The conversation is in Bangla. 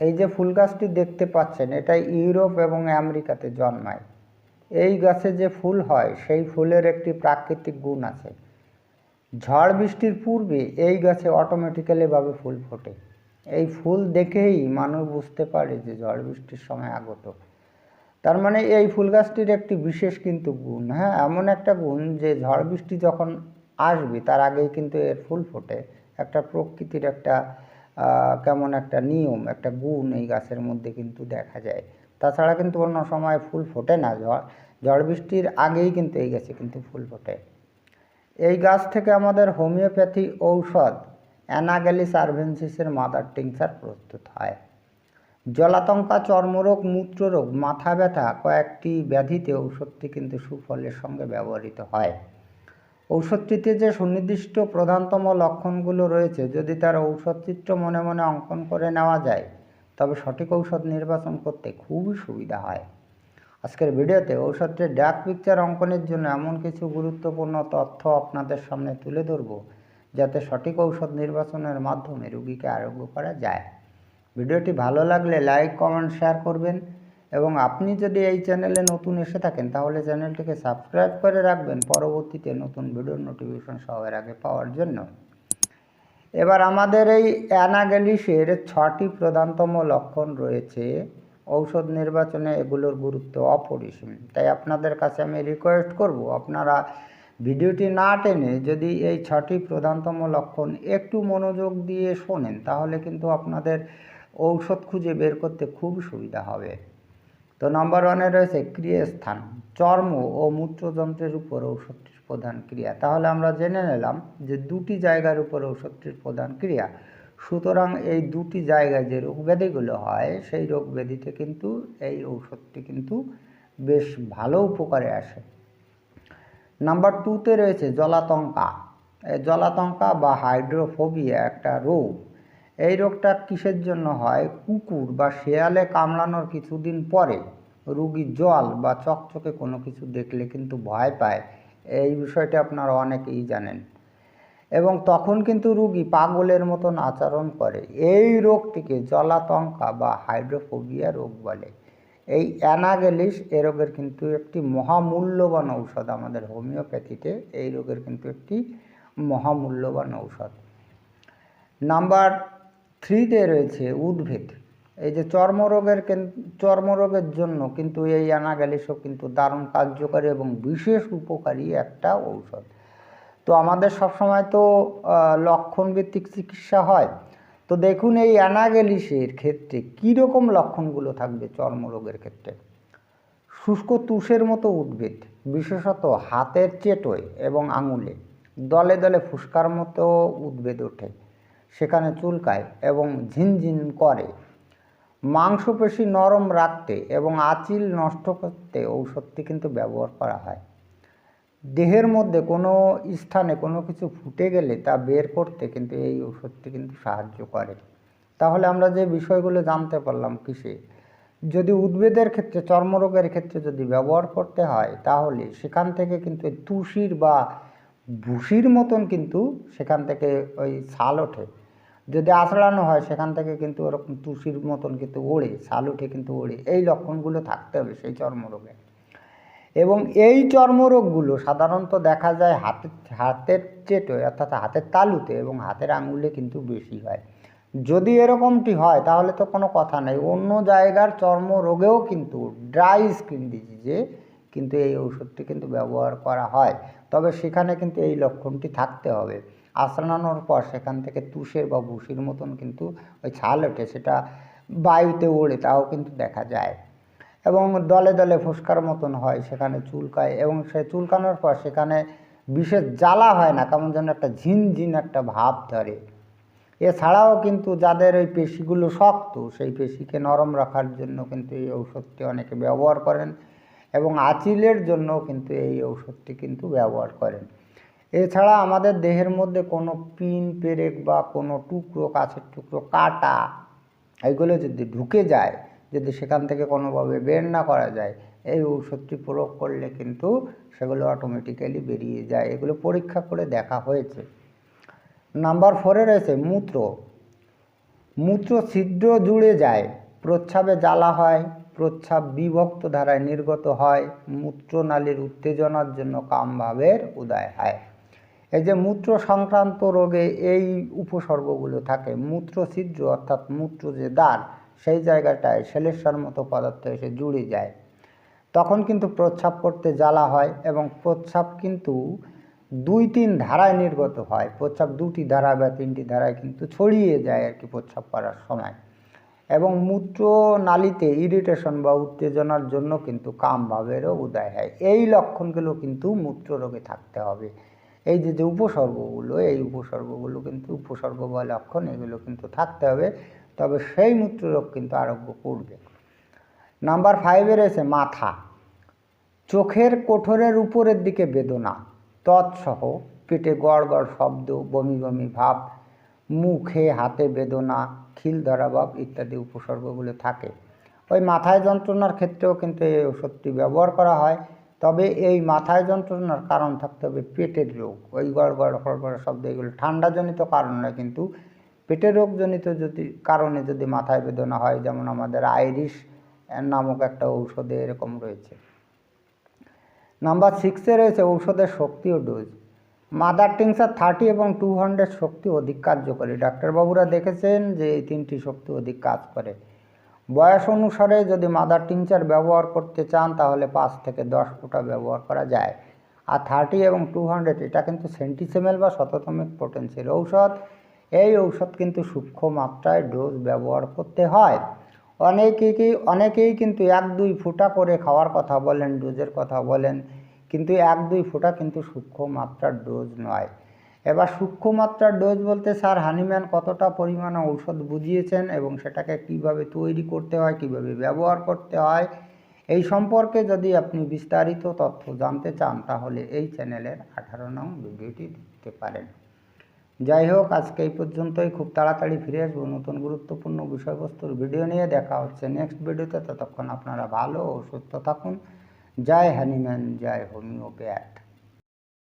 এই যে ফুল গাছটি দেখতে পাচ্ছেন এটা ইউরোপ এবং আমেরিকাতে জন্মায়। এই গাছে যে ফুল হয়, সেই ফুলের একটি প্রাকৃতিক গুণ আছে। ঝড় বৃষ্টির পূর্বে এই গাছে অটোমেটিক্যালিভাবে ফুল ফোটে। এই ফুল দেখেই মানুষ বুঝতে পারে যে ঝড় বৃষ্টির সময় আগত। তার মানে এই ফুল গাছটির একটি বিশেষ কিন্তু গুণ হ্যাঁ এমন একটা গুণ যে ঝড় বৃষ্টি যখন আসবে, তার আগেই কিন্তু এর ফুল ফোটে। একটা প্রকৃতির একটা কেমন একটা নিয়ম, একটা গুণ এই গাছের মধ্যে কিন্তু দেখা যায়। তাছাড়া কিন্তু অন্য সময় ফুল ফোটে না, ঝড় ঝড় বৃষ্টির আগেই কিন্তু এই গাছে কিন্তু ফুল ফোটে। এই গাছ থেকে আমাদের হোমিওপ্যাথি ঔষধ অ্যানাগ্যালিস আরভেন্সিসের মাদার টিংসার প্রস্তুত হয়। জলাতঙ্কা, চর্মরোগ, মূত্ররোগ, মাথা ব্যথা কয়েকটি ব্যাধিতে ঔষধটি কিন্তু সুফলের সঙ্গে ব্যবহৃত হয়। ঔষধটিতে যে সুনির্দিষ্ট প্রধানতম লক্ষণগুলো রয়েছে, যদি তার ঔষধ চিত্র মনে মনে অঙ্কন করে নেওয়া যায়, তবে সঠিক ঔষধ নির্বাচন করতে খুবই সুবিধা হয়। আজকের ভিডিওতে ঔষধটির ডাক পিকচার অঙ্কনের জন্য এমন কিছু গুরুত্বপূর্ণ তথ্য আপনাদের সামনে তুলে ধরব, যাতে সঠিক ঔষধ নির্বাচনের মাধ্যমে রোগীকে আরোগ্য করা যায়। ভিডিওটি ভালো লাগলে লাইক, কমেন্ট, শেয়ার করবেন। এবং আপনি যদি এই চ্যানেলে নতুন এসে থাকেন, তাহলে চ্যানেলটিকে সাবস্ক্রাইব করে রাখবেন পরবর্তীতে নতুন ভিডিওর নোটিফিকেশন সবার আগে পাওয়ার জন্য। এবার আমাদের এই অ্যানাগ্যালিসের ছটি প্রধানতম লক্ষণ রয়েছে। ঔষধ নির্বাচনে এগুলোর গুরুত্ব অপরিসীম। তাই আপনাদের কাছে আমি রিকোয়েস্ট করব, আপনারা ভিডিওটি না টেনে যদি এই ছটি প্রধানতম লক্ষণ একটু মনোযোগ দিয়ে শোনেন, তাহলে কিন্তু আপনাদের ঔষধ খুঁজে বের করতে খুব সুবিধা হবে। তো নাম্বার ওয়ানে রয়েছে ক্রিয়াস্থান। চর্ম ও মূত্রযন্ত্রের উপর ঔষধটির প্রধান ক্রিয়া। তাহলে আমরা জেনে নিলাম যে দুটি জায়গার উপর ঔষধটির প্রধান ক্রিয়া। সুতরাং এই দুটি জায়গায় যে রোগ ব্যাধিগুলো হয়, সেই রোগ ব্যাধিতে কিন্তু এই ঔষধটি কিন্তু বেশ ভালো উপকারে আসে। নাম্বার টুতে রয়েছে জলাতঙ্কা। জলাতঙ্কা বা হাইড্রোফোবিয়া একটা রোগ। এই রোগটা কিসের জন্য হয়? কুকুর বা শেয়ালে কামড়ানোর কিছুদিন পরে রুগী জল বা চকচকে কোনো কিছু দেখলে কিন্তু ভয় পায়। এই বিষয়টা আপনারা অনেকেই জানেন। এবং তখন কিন্তু রুগী পাগলের মতন আচরণ করে। এই রোগটিকে জলাতঙ্কা বা হাইড্রোফোবিয়া রোগ বলে। এই অ্যানাগেলিস এ রোগের কিন্তু একটি মহামূল্যবান ঔষধ। আমাদের হোমিওপ্যাথিতে এই রোগের কিন্তু একটি মহামূল্যবান ঔষধ। নাম্বার থ্রিতে রয়েছে উদ্ভিদ। এই যে চর্মরোগের চর্মরোগের জন্য কিন্তু এই অ্যানাগ্যালিসও কিন্তু দারুণ কার্যকারী এবং বিশেষ উপকারী একটা ঔষধ। তো আমাদের সবসময় তো লক্ষণভিত্তিক চিকিৎসা হয়। তো দেখুন এই অ্যানাগ্যালিসের ক্ষেত্রে কীরকম লক্ষণগুলো থাকবে চর্মরোগের ক্ষেত্রে? শুষ্ক তুষের মতো উদ্ভিদ, বিশেষত হাতের চেটোয় এবং আঙুলে, দলে দলে ফুসকার মতো উদ্ভিদ ওঠে। সেখানে চুলকায় এবং ঝিনঝিন করে। মাংসপেশি নরম রাখতে এবং আঁচিল নষ্ট করতে ঔষধটি কিন্তু ব্যবহার করা হয়। দেহের মধ্যে কোনো স্থানে কোনো কিছু ফুটে গেলে তা বের করতে কিন্তু এই ওষুধটি কিন্তু সাহায্য করে। তাহলে আমরা যে বিষয়গুলো জানতে পারলাম কিসে? যদি উদ্ভিদের ক্ষেত্রে, চর্মরোগের ক্ষেত্রে যদি ব্যবহার করতে হয়, তাহলে সেখান থেকে কিন্তু তুষির বা ভুসির মতন কিন্তু সেখান থেকে ওই ছাল ওঠে। যদি আঁচড়ানো হয়, সেখান থেকে কিন্তু ওরকম তুষির মতন কিন্তু ওড়ে ছাল উঠে কিন্তু ওড়ে। এই লক্ষণগুলো থাকতে হবে সেই চর্মরোগে। এবং এই চর্মরোগগুলো সাধারণত দেখা যায় হাতের হাতের চেটোয় অর্থাৎ হাতের তালুতে এবং হাতের আঙুলে কিন্তু বেশি হয়। যদি এরকমটি হয়, তাহলে তো কোনো কথা নেই। অন্য জায়গার চর্মরোগেও কিন্তু ড্রাই স্কিন ডিজিজে কিন্তু এই ওষুধটি কিন্তু ব্যবহার করা হয়। তবে সেখানে কিন্তু এই লক্ষণটি থাকতে হবে। আঁচড়ানোর পর সেখান থেকে তুষের বা ভুসির মতন কিন্তু ওই ছাল ওঠে, সেটা বায়ুতে ওড়ে, তাও কিন্তু দেখা যায়। এবং দলে দলে ফুসকার মতন হয়, সেখানে চুলকায় এবং সে চুলকানোর পর সেখানে বিশেষ জ্বালা হয় না, কেমন যেন একটা ঝিনঝিন একটা ভাব ধরে। এছাড়াও কিন্তু যাদের ওই পেশিগুলো শক্ত, সেই পেশিকে নরম রাখার জন্য কিন্তু এই ঔষধটি অনেকে ব্যবহার করেন এবং আঁচিলের জন্য কিন্তু এই ঔষধটি কিন্তু ব্যবহার করেন। এছাড়া আমাদের দেহের মধ্যে কোনো পিন, পেরেক বা কোনো টুকরো, কাছের টুকরো, কাটা এইগুলো যদি ঢুকে যায়, যদি সেখান থেকে কোনোভাবে বের না করা যায়, এই ঔষধটি প্রয়োগ করলে কিন্তু সেগুলো অটোমেটিক্যালি বেরিয়ে যায়। এগুলো পরীক্ষা করে দেখা হয়েছে। নাম্বার ফোরে রয়েছে মূত্র। মূত্র ছিদ্র জুড়ে যায়, প্রচ্ছাবে জ্বালা হয়, প্রচ্ছাব বিভক্ত ধারায় নির্গত হয়, মূত্রনালীর উত্তেজনার জন্য কামভাবের উদয় হয়। এই যে মূত্র সংক্রান্ত রোগে এই উপসর্গগুলো থাকে মূত্র ছিদ্র অর্থাৎ মূত্র যে দ্বার সেই জায়গাটায় সেলেশ্বর মতো পদার্থ এসে জুড়ে যায়। তখন কিন্তু প্রস্রাব করতে জ্বালা হয় এবং প্রস্রাব কিন্তু দুই তিন ধারায় নির্গত হয়। প্রস্রাব দুটি ধারা বা তিনটি ধারায় কিন্তু ছড়িয়ে যায় আর কি প্রস্রাব করার সময়। এবং মূত্র নালীতে ইরিটেশন বা উত্তেজনার জন্য কিন্তু কামভাবেরও উদয় হয়। এই লক্ষণগুলো কিন্তু মূত্র রোগে থাকতে হবে। এই যে যে উপসর্গগুলো, এই উপসর্গগুলো কিন্তু উপসর্গ বা লক্ষণ, এগুলো কিন্তু থাকতে হবে। তবে সেই মূত্ররোগ কিন্তু আরোগ্য করবে। নাম্বার ফাইভে রয়েছে মাথা। চোখের কোঠরের উপরের দিকে বেদনা, তৎসহ পেটে গড় গড় শব্দ, বমি বমি ভাব, মুখে হাতে বেদনা, খিল ধরা ভাব ইত্যাদি উপসর্গগুলো থাকে। ওই মাথায় যন্ত্রণার ক্ষেত্রেও কিন্তু এই ওষুধটি ব্যবহার করা হয়। তবে এই মাথায় যন্ত্রণার কারণ থাকতে হবে পেটের রোগ। ওই গড় গড় গড় শব্দ এগুলো ঠান্ডাজনিত কারণ নয় কিন্তু পেটের রোগজনিত যদি কারণে যদি মাথায় বেদনা হয়, যেমন আমাদের আইরিশ নামক একটা ঔষধে এরকম রয়েছে। নাম্বার সিক্সে রয়েছে ঔষধের শক্তি ও ডোজ মাদার টিংসার থার্টি এবং টু হান্ড্রেড শক্তি অধিক কার্যকরী। ডাক্তারবাবুরা দেখেছেন যে এই তিনটি শক্তি অধিক কাজ করে। বয়স অনুসারে যদি মাদার টিংচার ব্যবহার করতে চান, তাহলে পাঁচ থেকে দশ ফোঁটা ব্যবহার করা যায়। আর থার্টি এবং টু হান্ড্রেড এটা কিন্তু সেন্টিসেমেল বা শততমিক পোটেন্সির ঔষধ। এই ঔষধ কিন্তু সূক্ষ্ম মাত্রায় ডোজ ব্যবহার করতে হয়। অনেকেই অনেকেই কিন্তু এক দুই ফোঁটা করে খাওয়ার কথা বলেন ডোজের কথা বলেন, কিন্তু এক দুই ফোঁটা কিন্তু সূক্ষ্ম মাত্রার ডোজ নয়। এবার সূক্ষ্ম মাত্রার ডোজ বলতে স্যার হানিম্যান কতটা পরিমাণে ঔষধ বুঝিয়েছেন এবং সেটাকে কীভাবে তৈরি করতে হয়, কীভাবে ব্যবহার করতে হয়, এই সম্পর্কে যদি আপনি বিস্তারিত তথ্য জানতে চান তাহলে এই চ্যানেলের আঠারো নং ভিডিওটি দেখতে পারেন। যাই হোক, আজকে এই পর্যন্তই। খুব তাড়াতাড়ি ফিরে আসব নতুন গুরুত্বপূর্ণ বিষয়বস্তুর ভিডিও নিয়ে। দেখা হচ্ছে নেক্সট ভিডিওতে ততক্ষণ আপনারা ভালো ও সুস্থ থাকুন। জয় হ্যানিম্যান জয় হোমিওপ্যাথ